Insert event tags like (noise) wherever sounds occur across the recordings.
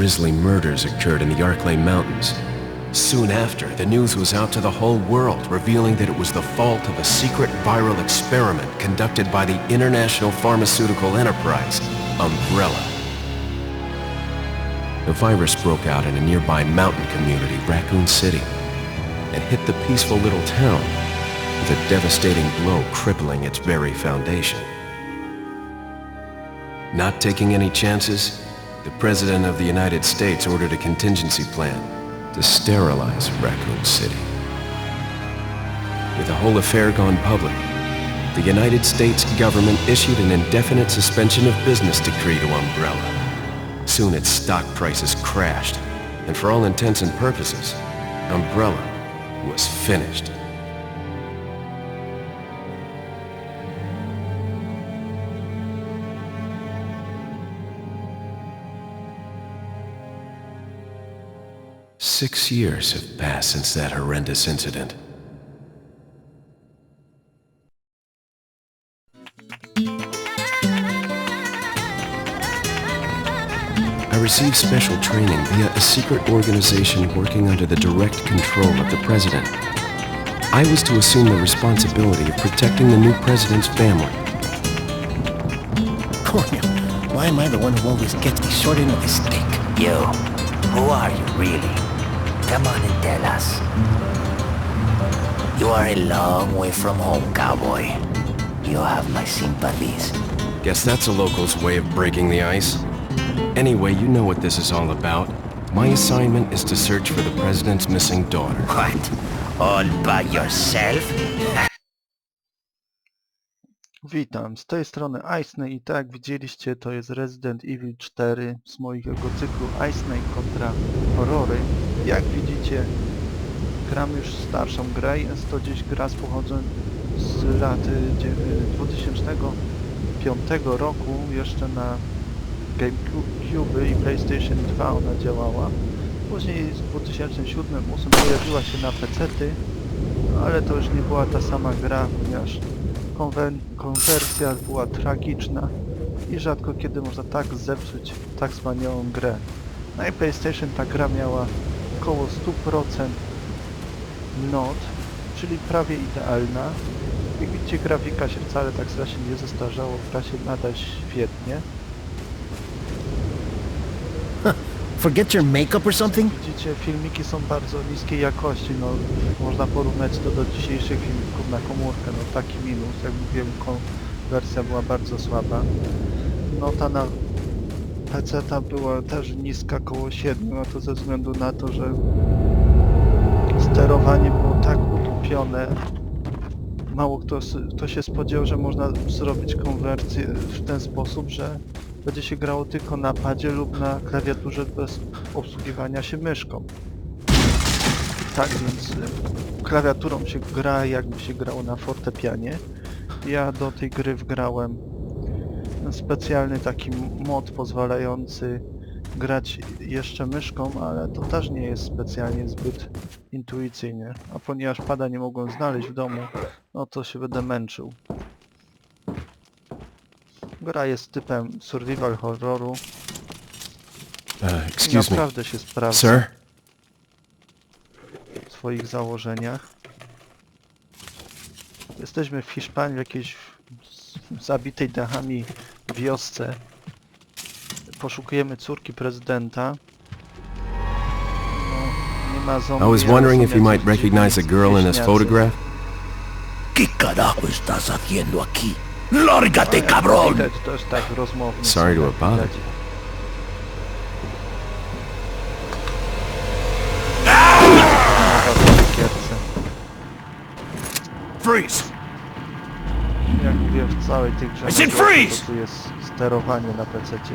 grisly murders occurred in the Arklay Mountains. Soon after, the news was out to the whole world, revealing that it was the fault of a secret viral experiment conducted by the international pharmaceutical enterprise, Umbrella. The virus broke out in a nearby mountain community, Raccoon City, and hit the peaceful little town with a devastating blow crippling its very foundation. Not taking any chances, the President of the United States ordered a contingency plan to sterilize Raccoon City. With the whole affair gone public, the United States government issued an indefinite suspension of business decree to Umbrella. Soon its stock prices crashed, and for all intents and purposes, Umbrella was finished. Six years have passed since that horrendous incident. I received special training via a secret organization working under the direct control of the president. I was to assume the responsibility of protecting the new president's family. Coño, why am I the one who always gets me short end of the stick? You, who are you really? Come on and tell us. You are a long way from home, cowboy. You have my sympathies. Guess that's a local's way of breaking the ice. Anyway, you know what this is all about. My assignment is to search for the president's missing daughter. What? All by yourself? (laughs) Witam, z tej strony Icenej i tak jak widzieliście to jest Resident Evil 4 z mojego cyklu Icenej kontra horrory. Jak widzicie gram już starszą grę, jest to gdzieś gra z pochodzeń z lat y, dzie- y, 2005 roku, jeszcze na GameCube i PlayStation 2 ona działała. Później w 2007-2008 pojawiła się na PC-ty, ale to już nie była ta sama gra, ponieważ konwersja była tragiczna i rzadko kiedy można tak zepsuć tak wspaniałą grę. Na i PlayStation ta gra miała około 100% not, czyli prawie idealna. Jak widzicie grafika się wcale tak strasznie nie zestarzało, gra się nadal świetnie. Forget your makeup or something? Widzicie, filmiki są bardzo niskiej jakości, no można porównać to do dzisiejszych filmików na komórkę, no taki minus, jak mówiłem, wersja była bardzo słaba. No ta na PC ta była też niska, około 7, a to ze względu na to, że sterowanie było tak utupione. Mało kto, kto się spodziewał, że można zrobić konwersję w ten sposób, że będzie się grało tylko na padzie lub na klawiaturze bez obsługiwania się myszką. Tak więc y, klawiaturą się gra jakby się grało na fortepianie. Ja do tej gry wgrałem specjalny taki mod pozwalający grać jeszcze myszką, ale to też nie jest specjalnie zbyt intuicyjnie. A ponieważ pada nie mogłem znaleźć w domu, no to się będę męczył. Gra jest typem survival horroru. Uh, i excuse me. naprawdę się sprawdza Sir? w swoich założeniach. Jesteśmy w Hiszpanii, w jakiejś z- zabitej dachami wiosce. Poszukujemy córki prezydenta. No, nie ma zombie, I was ale wondering są if you might jacyś recognize a girl in this wieśniacy. photograph. ¿Qué carajo estás haciendo aquí? ¡Lárgate, Jak cabrón! Widać też tak. Sorry to have bothered cukierce. Freeze! Jak mówię, w całej tej grze I said freeze! to tu jest sterowanie na PC-cie.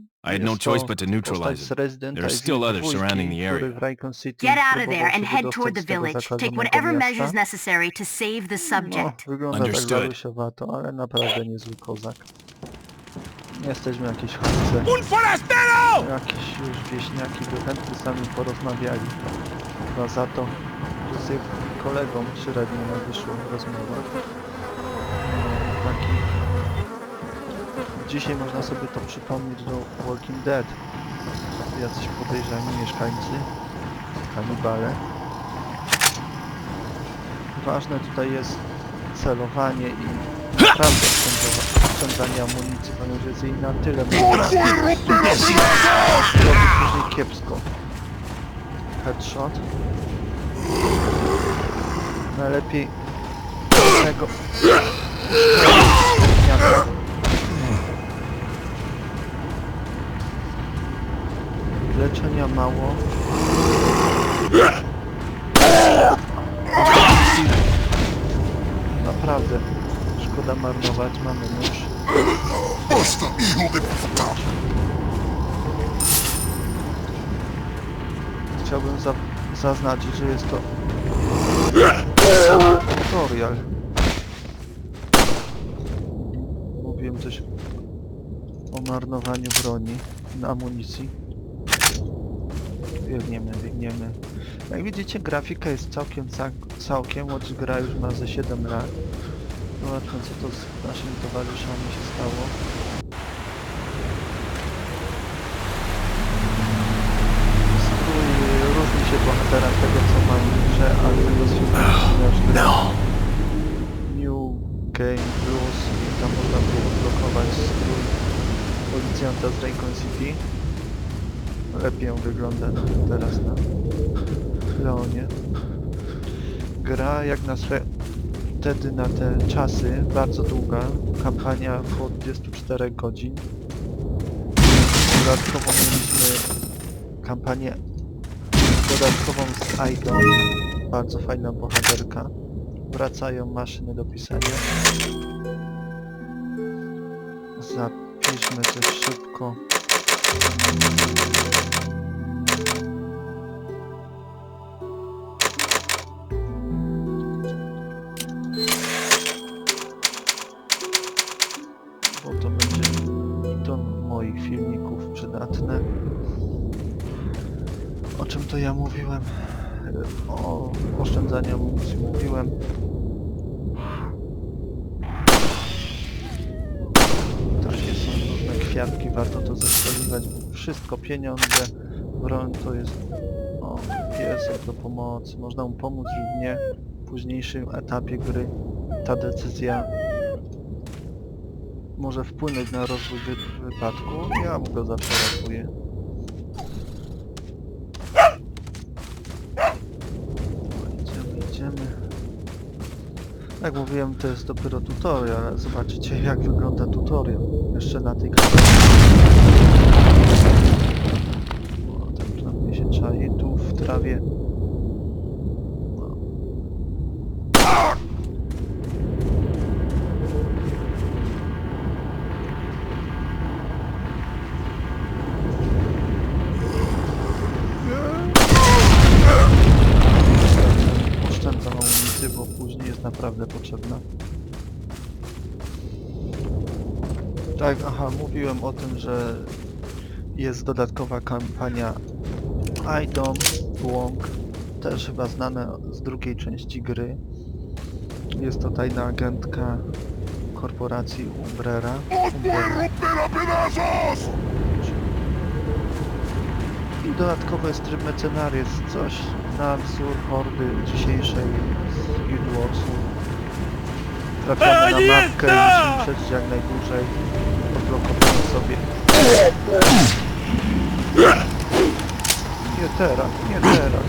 I had no Jest choice to but to postać neutralize z it. Residenta There are i still Wilk others dwójki, surrounding the który area. w Raycon City Get out of próbował there and się head wydostać toward the z tego village. Take zakażonego whatever miasta. measures necessary to save the No, subject. wygląda tak Understood. waluszowato, ale naprawdę niezły kozak. Nie jesteśmy jakieś chodźce. Jakieś już wieśniaki by chętnie z nami porozmawiali. Chyba za to, że z jego kolegą średnio nam wyszła rozmowa. Dzisiaj można sobie to przypomnieć do Walking Dead. Jacyś podejrzani mieszkańcy, kanibale. Ważne tutaj jest celowanie i naprawdę oszczędza- oszczędzanie amunicji, ponieważ jest jej na tyle. Robi później kiepsko. Headshot. Najlepiej tego (laughs) Leczenia mało. Naprawdę. Szkoda marnować, mamy nóż. Chciałbym za zaznaczyć, że jest to tutorial. Mówiłem coś o marnowaniu broni, na amunicji. Biegniemy, biegniemy. Jak widzicie, grafika jest całkiem, cał- całkiem, choć gra już ma ze 7 lat. Zobaczmy, co to z naszymi towarzyszami się stało. Strój różni się bohatera tego, co mam grze, ale tego z filmu No. New Game Plus i tam można było odblokować strój policjanta z Raycon City. Lepiej on wygląda teraz na Leonie. Gra jak na swe... wtedy na te czasy bardzo długa. Kampania około 24 godzin. Dodatkowo mieliśmy kampanię dodatkową z Idą. Bardzo fajna bohaterka. Wracają maszyny do pisania. Zapiszmy coś szybko. Bo to będzie do moich filmików przydatne. O czym to ja mówiłem? O oszczędzaniu amunicji mówiłem. Kwiatki, warto to zestrzeliwać. Wszystko, pieniądze, broń to jest o, piesek do pomocy. Można mu pomóc lub nie. W późniejszym etapie gry ta decyzja może wpłynąć na rozwój wy wypadku. Ja mu go zawsze. Jak mówiłem, to jest dopiero tutorial, zobaczycie jak wygląda tutorial. Jeszcze na tej kamerze. O, ten przynajmniej się czai tu w trawie. Tak, aha, mówiłem o tym, że jest dodatkowa kampania IDOM, Błąk, też chyba znane z drugiej części gry. Jest to tajna agentka korporacji Umbrera. I dodatkowo jest tryb mecenariusz, coś na wzór hordy dzisiejszej z Guild Warsu. Trafiamy na mapkę i musimy przejść jak najdłużej. Sobie. Nie teraz, nie teraz.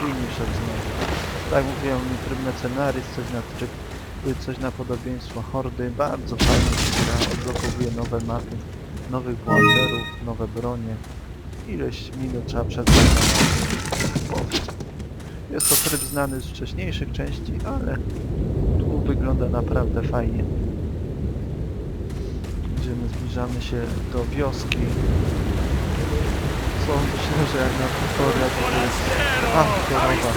Finisher znowu. Tak mówiłem, tryb mecenaris, coś na coś na podobieństwo hordy. Bardzo fajnie się gra, odblokowuje nowe mapy, nowych bohaterów, nowe bronie. Ileś minut trzeba przetrwać. Jest to tryb znany z wcześniejszych części, ale tu wygląda naprawdę fajnie. Idziemy, zbliżamy się do wioski. Co myślę, że jak na tutorial to jest... A, kierowa.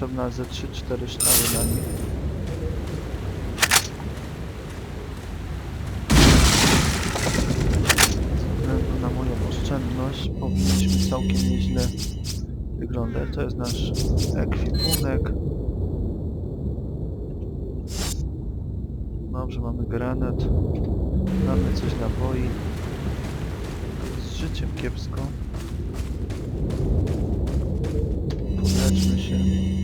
Potrzebna ze 3-4 ształy na nim. Ze względu na moją oszczędność powinniśmy całkiem nieźle wyglądać. To jest nasz ekwipunek. Dobrze, mamy granat. Mamy coś naboi. Z życiem kiepsko. Podleczmy się.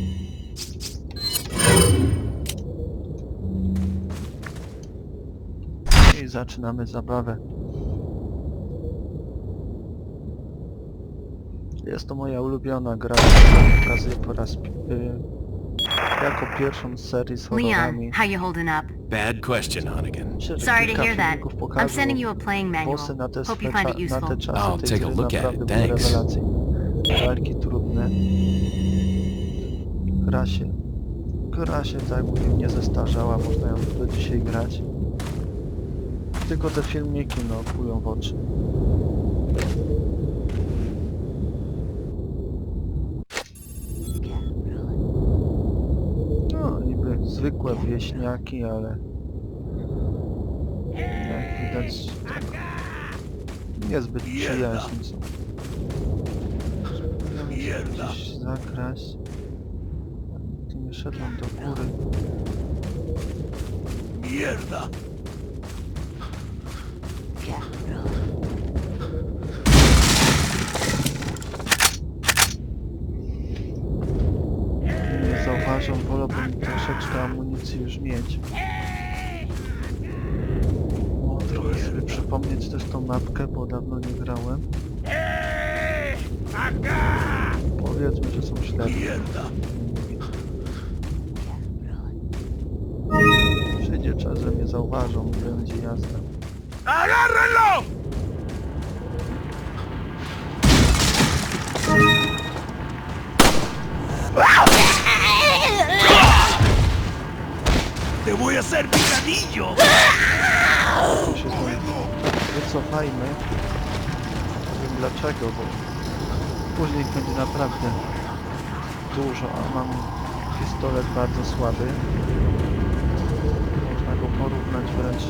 Zaczynamy zabawę. Jest to moja ulubiona gra, którą pokazuję po raz pi- y, jako pierwszą z serii z horrorami. Leon, how you holding up? Bad question. Myślę, że Sorry to kilka hear that. filmików I'm sending you a playing bossy manual. na te, Hope you swe find cza- it te useful. czasy I'll tej take a gry look at naprawdę it, były thanks. rewelacyjne. Walki trudne. Gra się, gra się tak jak mówię, nie zestarzała, można ją do dzisiaj grać. Tylko te filmiki no kują w oczy. No niby zwykłe wieśniaki, ale jak widać niezbyt przyjaźni są. Gdzieś zakraść. Tu nie szedłem do góry. Mierda! Amunicji już mieć. O, trochę sobie przypomnieć też tą mapkę, bo dawno nie grałem. Powiedzmy, że są ślady. Przyjdzie czas, że mnie zauważą będzie jazda. ¡Te voy a hacer picadillo! Się wycofajmy. Nie wiem dlaczego, bo później będzie naprawdę dużo, a mam pistolet bardzo słaby. Można go porównać wręcz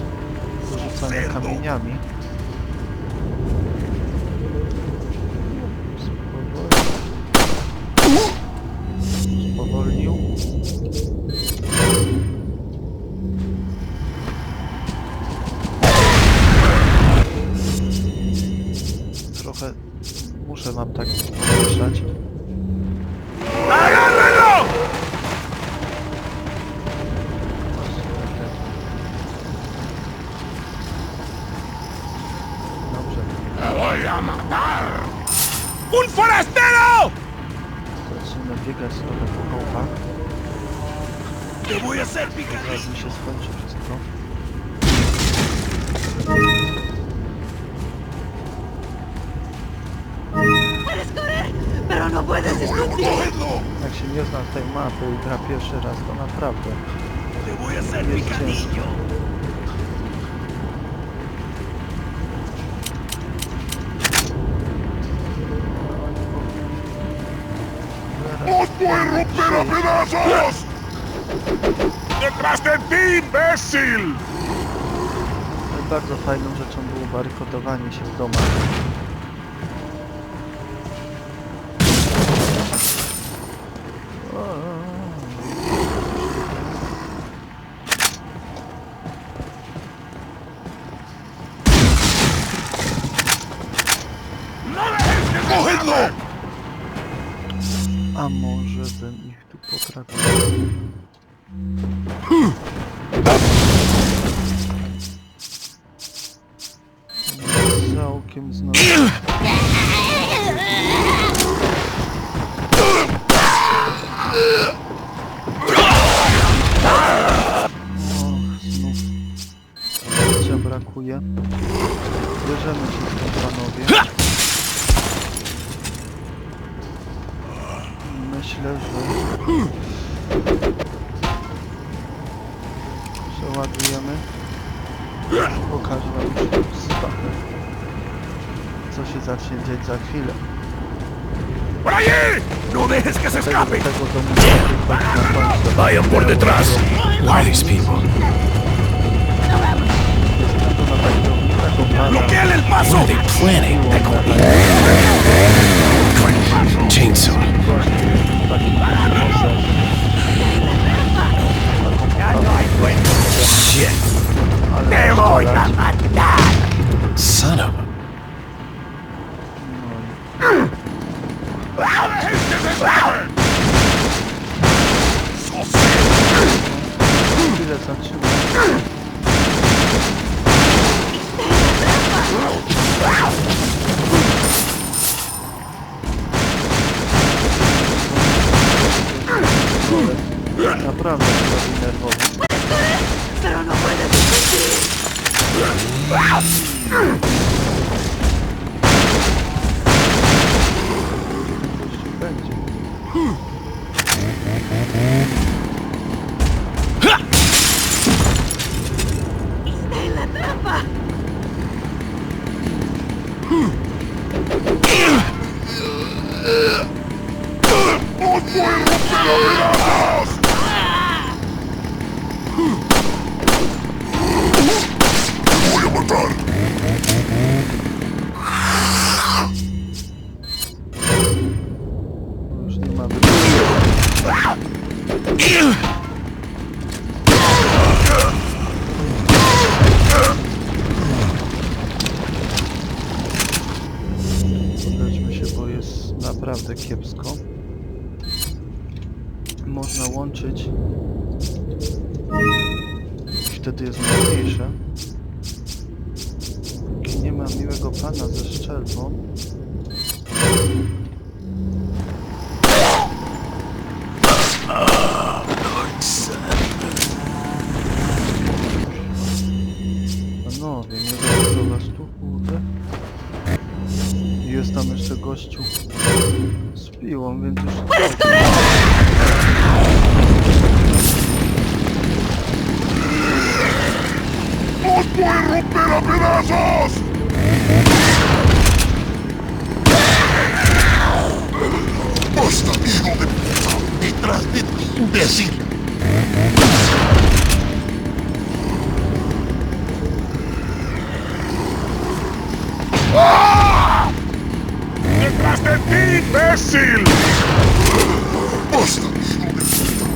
do rzucania kamieniami. Trochę muszę wam tak poruszać. Dobrze, ¡Un forastero! zaczniemy biegać trochę po kołpach. ¡Te voy a hacer Zaraz picadillo! mi się skończy Jak się nie zna tej mapy i gra pierwszy raz, to naprawdę ¡Te voy a hacer Jest picadillo! ¡Os voy a romper a pedazos! ¡Detrás de ti, imbécil! Bardzo fajną rzeczą było barykodowanie się w domach. Ich tu potraktuje? Całkiem znowu. Chwilę. ¡Por allí! ¡No dejes que se escape! ¡Vayan por detrás! Who are these people? ¡Bloqueen el paso! What are they planning? Chainsaw. Shit. ¡Te voy a Son of a... Chwilę z piłą, więc już... ¡Os voy a romper a pedazos! ¡Basta, hijo de puta! ¡Detrás de ti, imbécil! ¡Ah! ¡Detrás de ti, imbécil! ¡Basta, hijo de puta!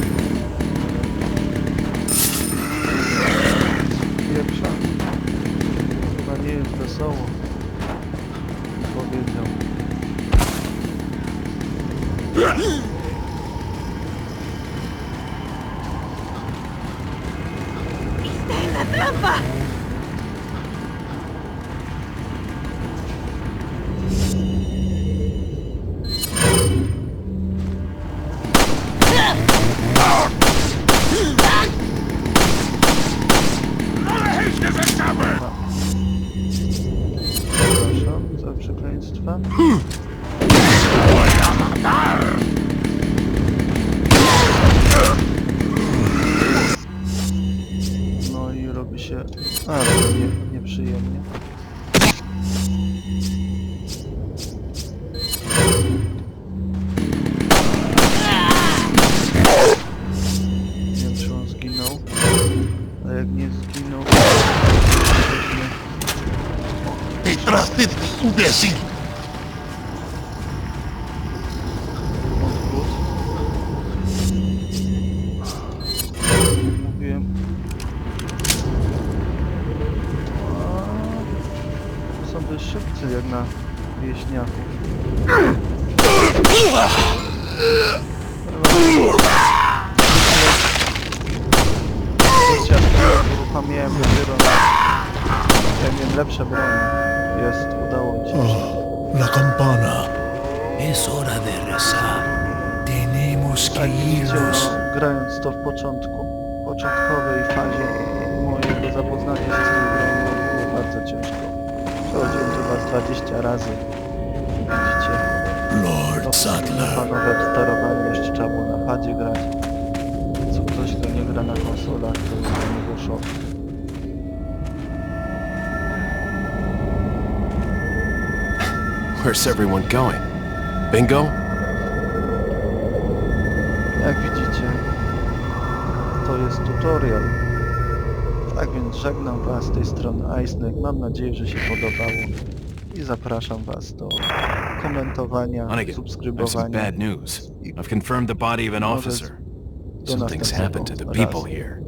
Pieprza. Chyba nie jest wesoło. Przekleństwa. No na wieśniaków. Chociaż uruchomiłem dopiero na... Miałem lepsze bronie. Jest, udało mi się. La campana. Es hora de rezar. Tenemos que irnos. no, grając to w początku, początkowej fazie mojego zapoznania się z tą grą, było bardzo ciężko. Przechodziłem was 20 razy. Widzicie, Lord Sadler. panowe sterowanie jeszcze trzeba było na padzie grać. Co ktoś, kto nie gra na konsolach, to jest dla niego szok. Where's everyone going? Bingo? Jak widzicie, to jest tutorial. Tak więc żegnam Was z tej strony Iceneck. Mam nadzieję, że się podobało. Zapraszam Was do komentowania, Hunnigan, I have some subskrybowania. bad news. I've confirmed the body of an officer. Something's happened to the people here.